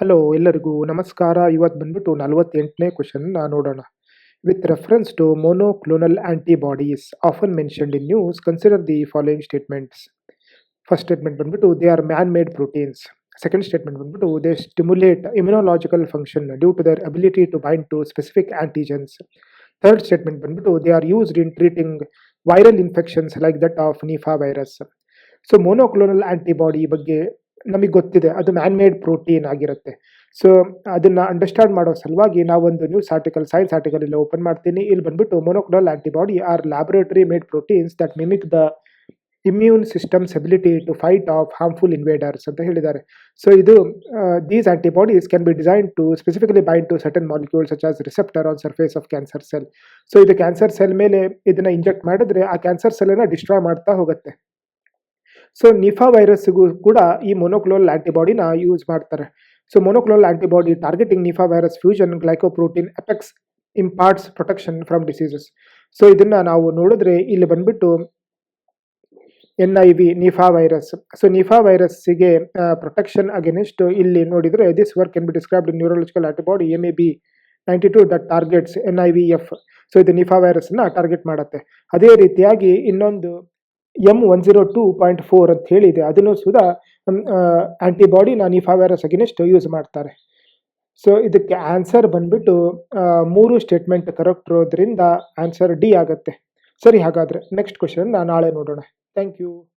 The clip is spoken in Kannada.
ಹಲೋ ಎಲ್ಲರಿಗೂ ನಮಸ್ಕಾರ. ಇವತ್ತು ಬಂದ್ಬಿಟ್ಟು ನಲವತ್ತೆಂಟನೇ ಕ್ವಶನ್ ನೋಡೋಣ. With reference to monoclonal antibodies often mentioned in news consider the following statements first statement ಬಂದ್ಬಿಟ್ಟು they are man made proteins second statement ಬಂದ್ಬಿಟ್ಟು they stimulate immunological function due to their ability to bind to specific antigens third statement ಬಂದ್ಬಿಟ್ಟು they are used in treating viral infections like that of Nipah virus so monoclonal antibody ಬಗ್ಗೆ ನಮಗೆ ಗೊತ್ತಿದೆ, ಅದು ಮ್ಯಾನ್ ಮೇಡ್ ಪ್ರೋಟೀನ್ ಆಗಿರುತ್ತೆ. ಸೊ ಅದನ್ನ ಅಂಡರ್ಸ್ಟ್ಯಾಂಡ್ ಮಾಡೋ ಸಲುವಾಗಿ ನಾವೊಂದು ನ್ಯೂಸ್ ಆರ್ಟಿಕಲ್ ಸೈನ್ಸ್ ಆರ್ಟಿಕಲ್ ಇಲ್ಲಿ ಓಪನ್ ಮಾಡ್ತೀನಿ. ಇಲ್ಲಿ ಬಂದ್ಬಿಟ್ಟು monoclonal antibody are laboratory made proteins that mimic the immune systems ability to fight off harmful invaders ಅಂತ ಹೇಳಿದ್ದಾರೆ. ಸೊ ಇದು these antibodies can be design to specifically bind to certain molecule such as receptor on surface of cancer cell so ಇದು ಕ್ಯಾನ್ಸರ್ ಸೆಲ್ ಮೇಲೆ ಇದನ್ನ ಇಂಜೆಕ್ಟ್ ಮಾಡಿದ್ರೆ ಆ ಕ್ಯಾನ್ಸರ್ ಸೆಲ್ ಡಿಸ್ಟ್ರಾಯ್ ಮಾಡ್ತಾ ಹೋಗುತ್ತೆ. ಸೊ ನಿಫಾ ವೈರಸ್ಗೂ ಕೂಡ ಈ ಮೊನೋಕ್ಲೋಲ್ ಆಂಟಿಬಾಡಿನ ಯೂಸ್ ಮಾಡ್ತಾರೆ. So monoclonal antibody targeting Nipah virus fusion glycoprotein apex imparts protection from diseases so ಇದನ್ನು ನಾವು ನೋಡಿದ್ರೆ ಇಲ್ಲಿ ಬಂದ್ಬಿಟ್ಟು N I V Nipah virus so Nipah ವೈರಸ್ಸಿಗೆ protection against ಇಲ್ಲಿ ನೋಡಿದರೆ this work can be described in neurological antibody M A B ninety two that targets N I V F so ಇದು ನಿಫಾ ವೈರಸ್ನ ಟಾರ್ಗೆಟ್ ಮಾಡುತ್ತೆ. ಅದೇ ರೀತಿಯಾಗಿ ಇನ್ನೊಂದು M one zero two point four ಅಂತ ಹೇಳಿದೆ. ಅದನ್ನು ಸುದ ಆಂಟಿಬಾಡಿ ನಾನು ಈ ವೈರಸ್ ಅಗೇನೆಸ್ಟ್ ಯೂಸ್ ಮಾಡ್ತಾರೆ. ಸೊ ಇದಕ್ಕೆ ಆನ್ಸರ್ ಬಂದ್ಬಿಟ್ಟು ಮೂರು ಸ್ಟೇಟ್ಮೆಂಟ್ ಕರೆಕ್ಟ್ ಇರೋದ್ರಿಂದ ಆನ್ಸರ್ ಡಿ ಆಗುತ್ತೆ. ಸರಿ, ಹಾಗಾದರೆ ನೆಕ್ಸ್ಟ್ ಕ್ವಶನ್ ನಾಳೆ ನೋಡೋಣ. Thank you